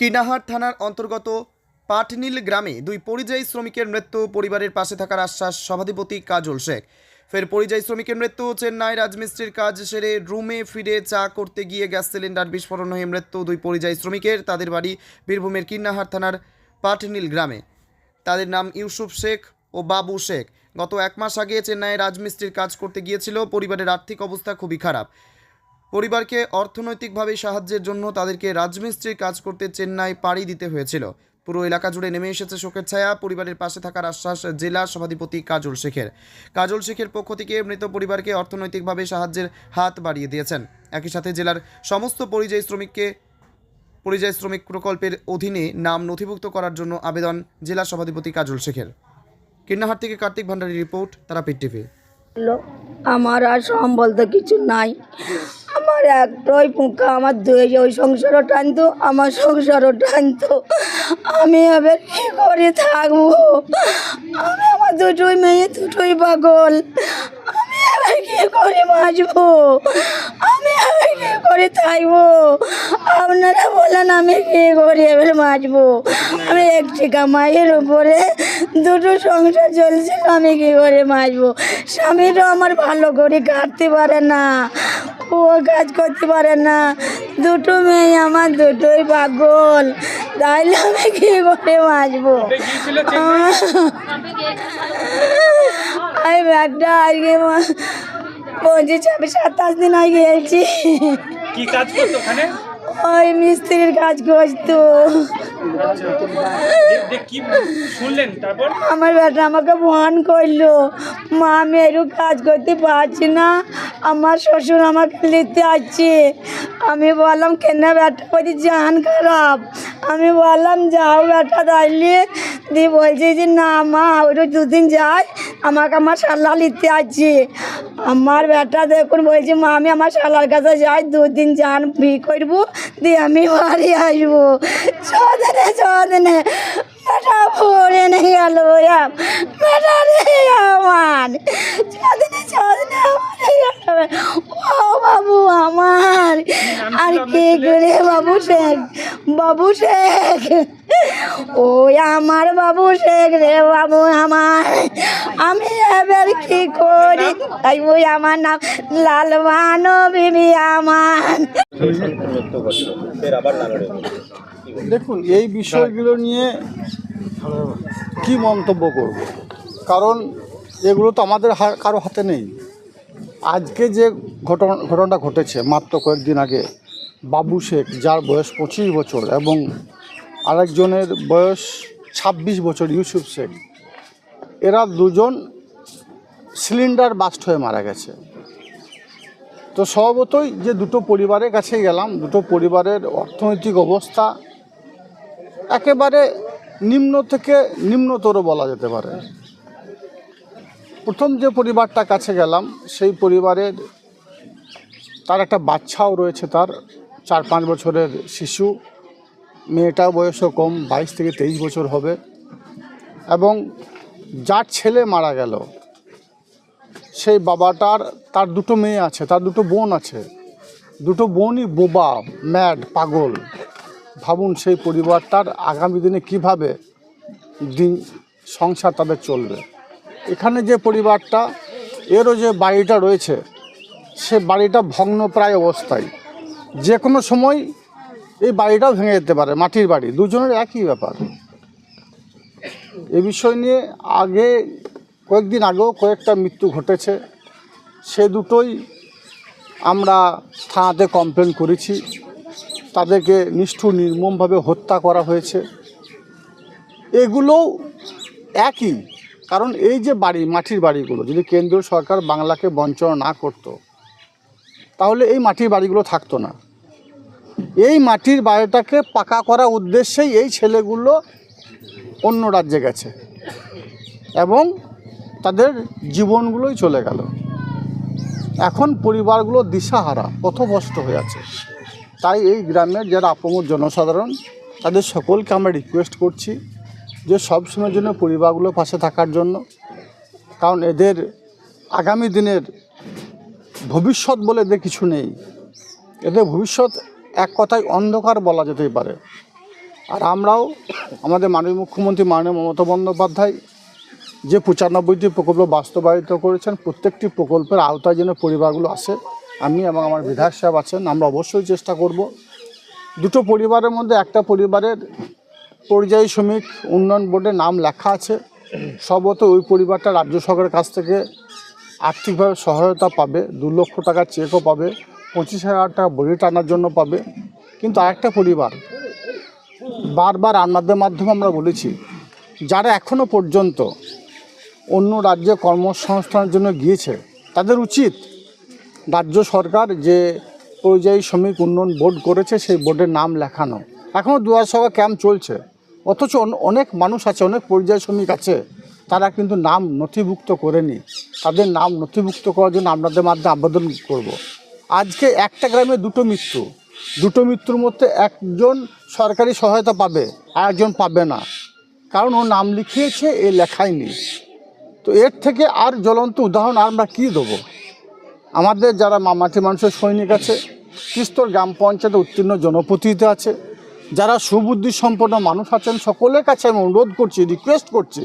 কিনাহার থানার অন্তর্গত পাটনীল গ্রামে দুই পরিযায়ী শ্রমিকের মৃত্যু, পরিবারের পাশে থাকার আশ্বাস সভাধিপতি কাজল শেখ। ফের পরিযায়ী শ্রমিকের মৃত্যু, চেন্নাই রাজমিস্ত্রির কাজ সেরে রুমে ফিরে চা করতে গিয়ে গ্যাস সিলিন্ডার বিস্ফোরণ হয়ে মৃত্যু দুই পরিযায়ী শ্রমিকের, তাদের বাড়ি বীরভূমের কিন্নাহার থানার পাটনীল গ্রামে। তাদের নাম ইউসুফ শেখ ও বাবু শেখ। গত এক মাস আগে চেন্নাইয়ে রাজমিস্ত্রির কাজ করতে গিয়েছিল, পরিবারের আর্থিক অবস্থা খুবই খারাপ। পরিবারকে অর্থনৈতিকভাবে সাহায্যের জন্য তাদেরকে রাজমিস্ত্রির কাজ করতে চেন্নাই পাড়ি দিতে হয়েছিল। পুরো এলাকা জুড়ে নেমে এসেছে শোকের ছায়া। পরিবারের পাশে থাকার আশ্বাস জেলা সভাধিপতি কাজল শেখের। কাজল শেখের পক্ষ থেকে মৃত পরিবারকে অর্থনৈতিকভাবে সাহায্যের হাত বাড়িয়ে দিয়েছেন। একই সাথে জেলার সমস্ত পরিযায়ী শ্রমিককে পরিযায়ী শ্রমিক প্রকল্পের অধীনে নাম নথিভুক্ত করার জন্য আবেদন জেলা সভাধিপতি কাজল শেখের। কিন্নাহার থেকে কার্তিক ভান্ডারী রিপোর্ট, তারাপীঠ টিভি। হলো আমার আর সম্বল তো কিছু নাই। আমার একটাই পুঁকা আমার দুই ওই সংসারও টানতো, আমার সংসারও টানতো। আমি আবার কি করে থাকব? আমি আমার দুটোই মেয়ে, দুটোই পাগল। কি করে বাঁচবো। আমি এবার কি করে থাকব। আপনারা বলেন আমি কি করে এবার বাঁচবো। আমি একটি কামাইয়ের উপরে দুটো সংসার চলছে আমি কি করে বাঁচবো। স্বামীরও আমার ভালো করে কাটতে পারে না ও কাজ করতে পারে না। দুটো মেয়ে আমার দুটোই পাগল তাইলে আমি কি করে বাঁচবো। আমি ব্যাগটা আজকে পঁচিশ ছাব্বিশ সাতাশ দিন আগে গেছি কি কাজ করতো ওখানে? ওই মিস্ত্রির কাজ করতো। শুনলেন তারপর? আমার বেটা আমাকে ফোন করল মা আমি এরকম কাজ করতে পারছি না। আমার শ্বশুর আমাকে নিতে আসছে। আমি বললাম কেন বেটা? বলছি জান খারাপ। আমি বললাম যাও বেটা তাইলে দিয়ে বলছে যে না মা ওইটা দুদিন যাই আমাকে আমার শালা নিতে আসছে। আমার বেটা দেখুন বলছে মা আমি আমার শালার কাছে যাই দুদিন যান বি করব দিয়ে আমি বাড়ি আসব। চদিনে চদিনে বেটা পড়ে নিয়ে গেল বেটা আমার। চদিনে চদিনে আমার ও বাবু আমার। আর কে করে বাবু শেখ? বাবু শেখ। ওই আমার বাবু শেখ রে বাবু আমার। আমি এবার কি করি? তাই ওই আমার নাম লাল বানো বিবি আমার। দেখুন, এই বিষয়গুলো নিয়ে কি মন্তব্য করব? কারণ এগুলো তো আমাদের কারও হাতে নেই। আজকে যে ঘটনা ঘটনাটা ঘটেছে মাত্র কয়েকদিন আগে, বাবু শেখ, যার বয়স পঁচিশ বছর এবং আরেকজনের বয়স ছাব্বিশ বছর, ইউসুফ শেখ। এরা দুজন সিলিন্ডার বাস্ট হয়ে মারা গেছে। তো স্বভাবতই যে দুটো পরিবারের কাছে গেলাম, দুটো পরিবারের অর্থনৈতিক অবস্থা একেবারে নিম্ন থেকে নিম্নতর বলা যেতে পারে। প্রথম যে পরিবারটা কাছে গেলাম, সেই পরিবারের তার একটা বাচ্চাও রয়েছে তার, চার পাঁচ বছরের শিশু। মেয়েটার বয়সও কম, বাইশ থেকে তেইশ বছর হবে। এবং যার ছেলে মারা গেল, সেই বাবাটার, তার দুটো মেয়ে আছে, তার দুটো বোন আছে। দুটো বোনই বোবা, ম্যাড, পাগল। ভাবুন সেই পরিবারটার আগামী দিনে কীভাবে দিন, সংসার তাদের চলবে। এখানে যে পরিবারটা, এরও যে বাড়িটা রয়েছে, সে বাড়িটা ভগ্নপ্রায় অবস্থায়। যে কোনো সময় এই বাড়িটাও ভেঙে যেতে পারে, মাটির বাড়ি। দুজনের একই ব্যাপার। এ বিষয় নিয়ে আগে, কয়েকদিন আগেও কয়েকটা মৃত্যু ঘটেছে। সে দুটোই আমরা থানাতে কমপ্লেন করেছি। তাদেরকে নিষ্ঠুর, নির্মমভাবে হত্যা করা হয়েছে। এগুলোও একই। কারণ এই যে বাড়ি, মাটির বাড়িগুলো, যদি কেন্দ্রীয় সরকার বাংলাকে বঞ্চনা না করত, তাহলে এই মাটির বাড়িগুলো থাকতো না। এই মাটির বাড়িটাকে পাকা করার উদ্দেশ্যেই এই ছেলেগুলো অন্য রাজ্যে গেছে এবং তাদের জীবনগুলোই চলে গেল। এখন পরিবারগুলো দিশাহারা পথভ্রষ্ট হয়ে আছে। তাই এই গ্রামের যারা আপমর জনসাধারণ, তাদের সকলকে আমরা রিকোয়েস্ট করছি যে সব সময়ের জন্য পরিবারগুলোর পাশে থাকার জন্য। কারণ এদের আগামী দিনের ভবিষ্যৎ বলে এদের কিছু নেই। এদের ভবিষ্যৎ এক কথায় অন্ধকার বলা যেতেই পারে। আর আমরাও আমাদের মাননীয় মুখ্যমন্ত্রী মাননীয় মমতা বন্দ্যোপাধ্যায় যে পঁচানব্বইটি প্রকল্প বাস্তবায়িত করেছেন, প্রত্যেকটি প্রকল্পের আওতায় যেন পরিবারগুলো আসে, আমি এবং আমার বিধায়ক সাহেব আছেন, আমরা অবশ্যই চেষ্টা করব। দুটো পরিবারের মধ্যে একটা পরিবারের পরিযায়ী শ্রমিক উন্নয়ন বোর্ডে নাম লেখা আছে। সম্ভবত ওই পরিবারটা রাজ্য সরকারের কাছ থেকে আর্থিকভাবে সহায়তা পাবে, দু লক্ষ টাকার চেকও পাবে। পঁচিশ হাজার টাকা বড়ি টানার জন্য পাবে। কিন্তু আরেকটা পরিবার, বারবার আপনাদের মাধ্যমে আমরা বলেছি, যারা এখনও পর্যন্ত অন্য রাজ্যে কর্মসংস্থানের জন্য গিয়েছে, তাদের উচিত রাজ্য সরকার যে পরিযায়ী শ্রমিক উন্নয়ন বোর্ড করেছে, সেই বোর্ডের নাম লেখানো। এখনও দুয়ার সভা ক্যাম্প চলছে, অথচ অনেক মানুষ আছে, অনেক পরিযায়ী শ্রমিক আছে, তারা কিন্তু নাম নথিভুক্ত করেনি। তাদের নাম নথিভুক্ত করার জন্য আপনাদের মাধ্যমে আবেদন করব। আজকে একটা গ্রামে দুটো মৃত্যু। দুটো মৃত্যুর মধ্যে একজন সরকারি সহায়তা পাবে আর একজন পাবে না। কারণ ও নাম লিখিয়েছে, এ লেখায়নি। তো এর থেকে আর জ্বলন্ত উদাহরণ আমরা কী দেবো? আমাদের যারা মামাটি মানুষের সৈনিক আছে, তিস্তর গ্রাম পঞ্চায়েতে উত্তীর্ণ জনপ্রতিনিধি আছে, যারা সুবুদ্ধি সম্পন্ন মানুষ আছেন, সকলের কাছে আমি অনুরোধ করছি রিকোয়েস্ট করছি,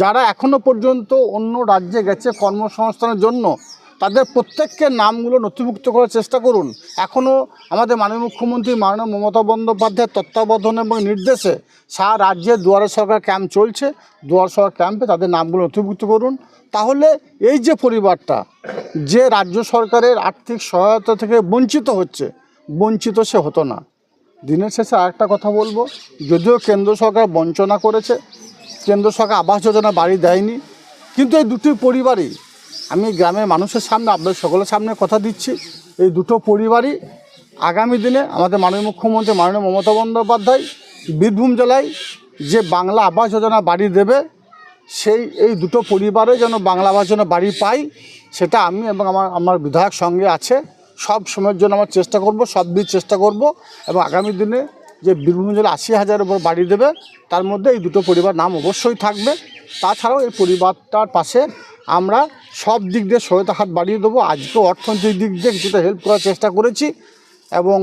যারা এখনও পর্যন্ত অন্য রাজ্যে গেছে কর্মসংস্থানের জন্য তাদের প্রত্যেকের নামগুলো নথিভুক্ত করার চেষ্টা করুন। এখনও আমাদের মাননীয় মুখ্যমন্ত্রী মাননীয় মমতা বন্দ্যোপাধ্যায়ের তত্ত্বাবধানে এবং নির্দেশে সারা রাজ্যে দুয়ারে সরকার ক্যাম্প চলছে। দুয়ার সরকার ক্যাম্পে তাদের নামগুলো নথিভুক্ত করুন। তাহলে এই যে পরিবারটা, যে রাজ্য সরকারের আর্থিক সহায়তা থেকে বঞ্চিত হচ্ছে, বঞ্চিত সে হতো না। দিনের শেষে আরেকটা কথা বলব, যদিও কেন্দ্র সরকার বঞ্চনা করেছে, কেন্দ্র সরকার আবাস যোজনা বাড়ি দেয়নি, কিন্তু এই দুটি পরিবারই আমি গ্রামের মানুষের সামনে, আপনাদের সকলের সামনে কথা দিচ্ছি। এই দুটো পরিবারই আগামী দিনে আমাদের মাননীয় মুখ্যমন্ত্রী, মাননীয় মমতা বন্দ্যোপাধ্যায় বীরভূম জেলায় যে বাংলা আবাস যোজনা বাড়ি দেবে, সেই, এই দুটো পরিবারে যেন বাংলা আবাস যোজনা বাড়ি পাই, সেটা আমি এবং আমার আমার বিধায়ক সঙ্গে আছে। সব সময়ের জন্য আমার চেষ্টা করব, সব দিক চেষ্টা করব এবং আগামী দিনে যে বীরভূম জেলা আশি হাজারের উপর বাড়ি দেবে, তার মধ্যে এই দুটো পরিবার নাম অবশ্যই থাকবে। তাছাড়াও এই পরিবারটার পাশে আমরা সব দিক দিয়ে সহায়তা হাত বাড়িয়ে দেবো। আজকে অর্থনৈতিক দিক দিয়ে কিছুটা হেল্প করার চেষ্টা করেছি এবং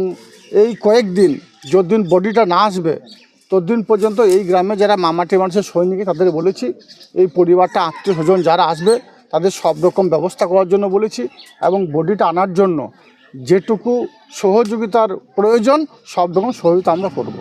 এই কয়েকদিন যতদিন বডিটা না আসবে, ততদিন পর্যন্ত এই গ্রামে যারা মামাটি মানুষের সৈনিক, তাদের বলেছি, এই পরিবারটা আত্মীয় স্বজন যারা আসবে, তাদের সব রকম ব্যবস্থা করার জন্য বলেছি এবং বডিটা আনার জন্য যেটুকু সহযোগিতার প্রয়োজন, সব রকম সহযোগিতা আমরা করব।